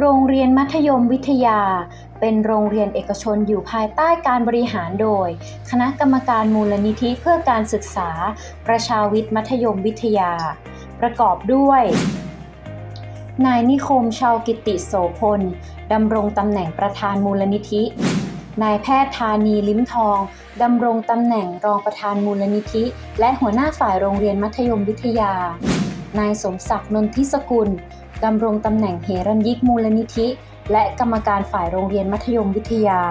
โรงเรียนมัธยมวิทยา เป็นโรงเรียนเอกชนอยู่ภายใต้การบริหารโดย คณะกรรมการมูลนิธิเพื่อการศึกษา ประชาวิทย์มัธยมวิทยา ประกอบด้วย นายนิคมชาวกิติโสพลดำรงตำแหน่งประธานมูลนิธิ นายแพทย์ธานีลิ้มทองดำรงตำแหน่งรองประธานมูลนิธิ และหัวหน้าฝ่ายโรงเรียนมัธยมวิทยา นายสมศักดิ์นนทิสกุล ดำรงตำแหน่งเฮรัญยิกมูลนิธิ และกรรมการฝ่ายโรงเรียนมัธยมวิทยา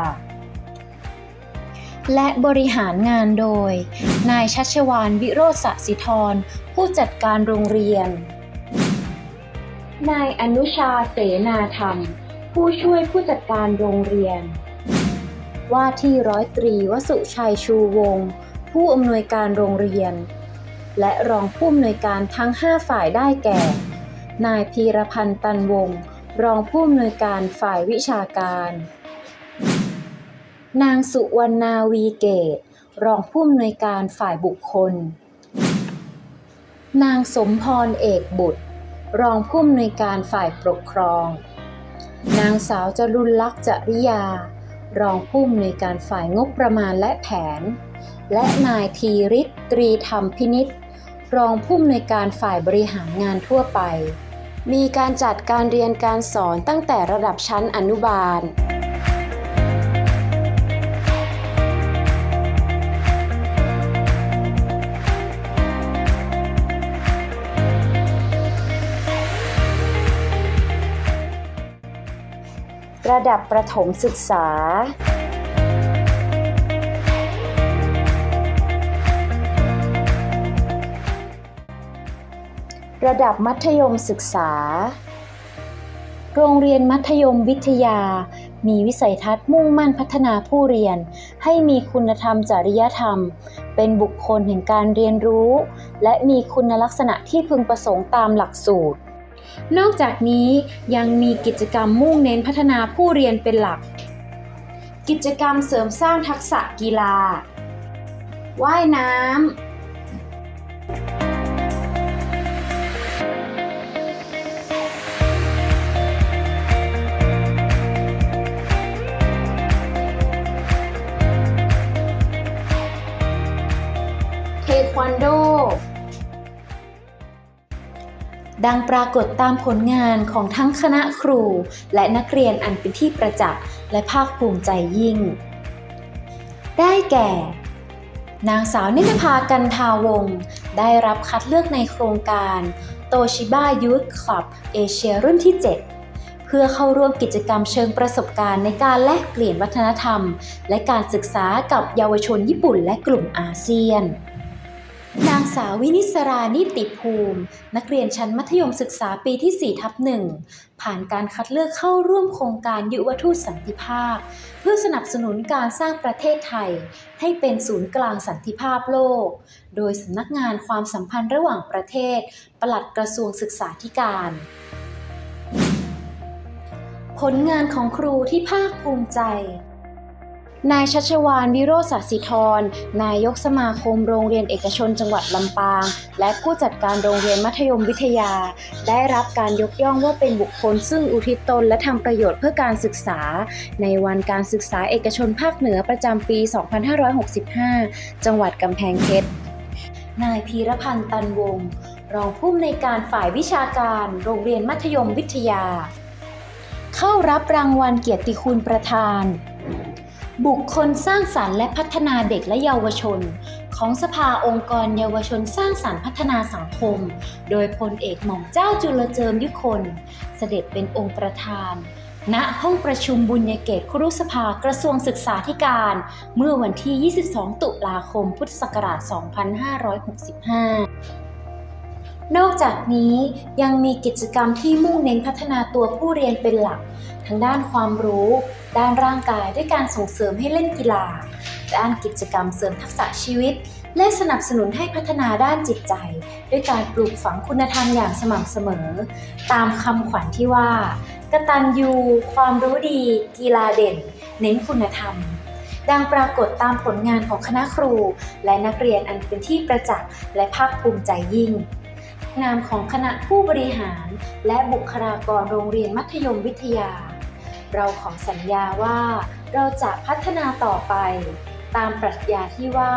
และบริหารงานโดย นายชัชวานวิโรจน์สสิธร ผู้จัดการโรงเรียน นายอนุชาเสนาธรรม ผู้ช่วยผู้จัดการโรงเรียน ว่าที่ร้อยตรีวสุชัยชูวงศ์ผู้อำนวยการโรงเรียน และรองผู้อำนวยการทั้ง 5 ฝ่ายได้แก่ นายพีรพันธ์ตันวงศ์รองผู้อำนวยการฝ่ายวิชาการ นางสุวรรณาวีเกต รองผู้อำนวยการฝ่ายบุคคล นางสมพรเอกบุตร รองผู้อำนวยการฝ่ายปกครอง นางสาวจรุลลักษณ์จริยา รองผู้อำนวยการฝ่ายงบประมาณและแผน และนายทีริศตรีธรรมพินิษรองผู้อำนวยการฝ่ายบริหารงานทั่วไป มีการจัดการเรียนการสอนตั้งแต่ระดับชั้นอนุบาล ระดับประถมศึกษา ระดับมัธยมศึกษา โรงเรียนมัธยมวิทยา มีวิสัยทัศน์มุ่งมั่นพัฒนาผู้เรียน ให้มีคุณธรรมจริยธรรม เป็นบุคคลแห่งการเรียนรู้ และมีคุณลักษณะที่พึงประสงค์ตามหลักสูตร นอกจากนี้ยังมีกิจกรรมมุ่งเน้นพัฒนาผู้เรียนเป็นหลัก กิจกรรมเสริมสร้างทักษะกีฬา ว่ายน้ำ ดังปรากฏตามผลงานของทั้งคณะครู และนักเรียนอันเป็นที่ประจักษ์และภาคภูมิใจยิ่ง ได้แก่ นางสาวนิตภากันทาวง ได้รับคัดเลือกในโครงการโตชิบ้ายูทคลับเอเชียรุ่นที่ 7 เพื่อเข้าร่วมกิจกรรมเชิงประสบการณ์ในการแลกเปลี่ยนวัฒนธรรม และการศึกษากับเยาวชนญี่ปุ่นและกลุ่มอาเซียน นางสาววินิสรานิติภูมิ นักเรียนชั้นมัธยมศึกษาปีที่ 4 ทับหนึ่งผ่านการคัดเลือกเข้าร่วมโครงการยุวทูตสันติภาพ เพื่อสนับสนุนการสร้างประเทศไทย ให้เป็นศูนย์กลางสันติภาพโลก โดยสำนักงานความสัมพันธ์ระหว่างประเทศ ปลัดกระทรวงศึกษาธิการผลงานของครูที่ภาคภูมิใจ นายชัชวานวิโรจน์สสิธร นายกสมาคมโรงเรียนเอกชนจังหวัดลำปาง และผู้จัดการโรงเรียนมัธยมวิทยา ได้รับการยกย่องว่าเป็นบุคคลซึ่งอุทิศตนและทำประโยชน์เพื่อการศึกษา ในวันการศึกษาเอกชนภาคเหนือประจำปี 2565 จังหวัดกำแพงเพชร นายพีรพันธ์ตันวงศ์รองผู้อำนวยการฝ่ายวิชาการ โรงเรียนมัธยมวิทยา เข้ารับรางวัลเกียรติคุณประธาน บุคคลสร้างสรรค์และพัฒนาเด็กและเยาวชน ของสภาองค์กรเยาวชนสร้างสรรค์พัฒนาสังคม โดยพลเอกหม่อมเจ้าจุลเจิมยุคน เสด็จเป็นองค์ประธาน ณห้องประชุมบุญญเกตครุสภากระทรวงศึกษาธิการ เมื่อวันที่ 22 ตุลาคม พุทธศักราช 2565 นอกจากนี้ยังมีกิจกรรมที่มุ่งเน้นพัฒนาตัวผู้เรียนเป็นหลัก ทั้งด้านความรู้ ด้านร่างกายด้วยการส่งเสริมให้เล่นกีฬา ด้านกิจกรรมเสริมทักษะชีวิต และสนับสนุนให้พัฒนาด้านจิตใจ ด้วยการปลูกฝังคุณธรรมอย่างสม่ำเสมอ ตามคำขวัญที่ว่ากตัญญูความรู้ดี กีฬาเด่น เน้นคุณธรรมดังปรากฏตามผลงานของคณะครู และนักเรียนอันเป็นที่ประจักษ์และภาคภูมิใจยิ่ง นามของคณะผู้บริหาร และบุคลากรโรงเรียนมัธยมวิทยา เราขอสัญญาว่าเราจะพัฒนาต่อไป ตามปรัชญาที่ว่า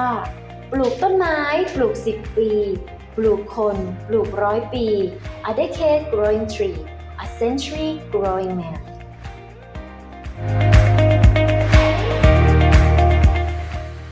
ปลูกต้นไม้ ปลูก10ปี ปลูกคน ปลูกร้อยปี A decade growing tree A century growing man